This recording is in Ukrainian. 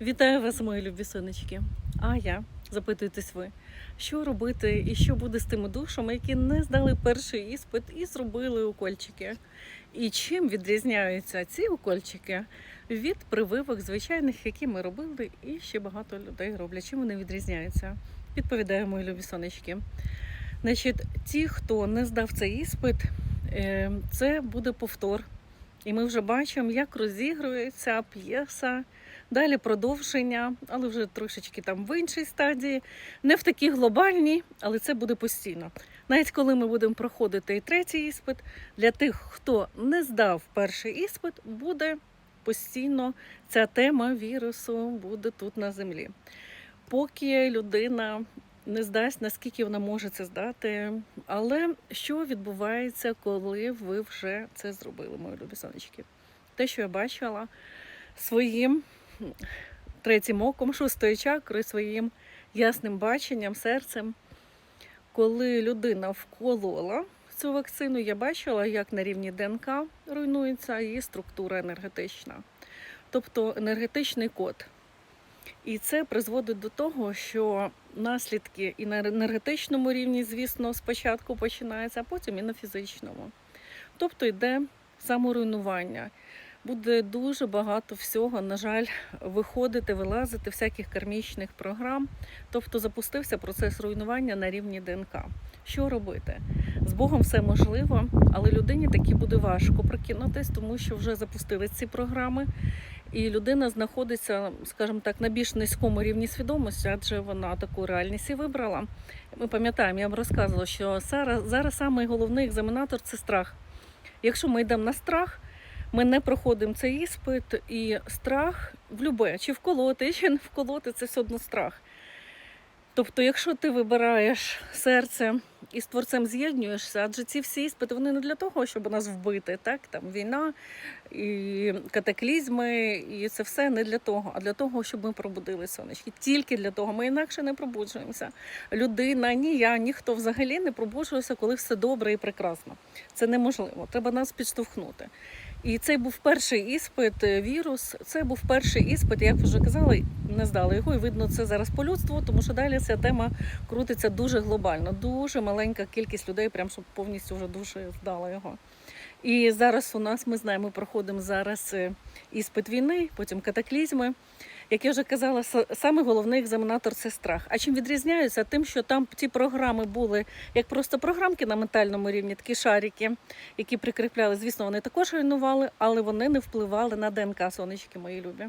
Вітаю вас, мої любі сонечки. А я запитуєтесь ви, що робити і що буде з тими душами, які не здали перший іспит і зробили укольчики? І чим відрізняються ці укольчики від прививок звичайних, які ми робили, і ще багато людей роблять. Чим вони відрізняються? Відповідаю, мої любі сонечки. Значить, ті, хто не здав цей іспит, е, це буде повтор. І ми вже бачимо, як розігрується п'єса. Далі продовження, але вже трошечки там в іншій стадії, не в такій глобальній, але це буде постійно. Навіть коли ми будемо проходити і третій іспит, для тих, хто не здав перший іспит, буде постійно ця тема вірусу буде тут на землі. Поки людина не здасть, наскільки вона може це здати. Але що відбувається, коли ви вже це зробили, мої любі сонечки? Те, що я бачила своїм третім оком, шостою чакрою, своїм ясним баченням, серцем. Коли людина вколола цю вакцину, я бачила, як на рівні ДНК руйнується її структура енергетична, тобто енергетичний код. І це призводить до того, що наслідки і на енергетичному рівні, звісно, спочатку починаються, а потім і на фізичному. Тобто йде саморуйнування буде дуже багато всього, на жаль, виходити, вилазити, всяких кармічних програм. Тобто запустився процес руйнування на рівні ДНК. Що робити? З Богом все можливо, але людині таки буде важко прокинутись, тому що вже запустили ці програми. І людина знаходиться, скажімо так, на більш низькому рівні свідомості, адже вона таку реальність і вибрала. Ми пам'ятаємо, я вам розказувала, що зараз, головний екзаменатор це страх. Якщо ми йдемо на страх, ми не проходимо цей іспит, і страх в любе, чи вколоти, чи не вколоти, це все одно страх. Тобто, якщо ти вибираєш серце і з творцем з'єднуєшся, адже ці всі іспити вони не для того, щоб нас вбити, так там війна і катаклізми, і це все не для того, а для того, щоб ми пробудили сонечки. Тільки для того. Ми інакше не пробуджуємося. Людина, ні я, ніхто взагалі не пробуджується, коли все добре і прекрасно. Це неможливо. Треба нас підштовхнути. І цей був перший іспит, е, вірус. Це був перший іспит, як вже казали, не здали його. І видно це зараз по людству, тому що далі ця тема крутиться дуже глобально. Дуже маленька кількість людей, прям щоб повністю вже дуже здала його. І зараз у нас ми знаємо, ми проходимо зараз е, іспит війни, потім катаклізми. Як я вже казала, саме головний екзаменатор це страх. А чим відрізняються? Тим, що там ті програми були як просто програмки на ментальному рівні, такі шарики, які прикріпляли. Звісно, вони також руйнували, але вони не впливали на ДНК, сонечки мої любі.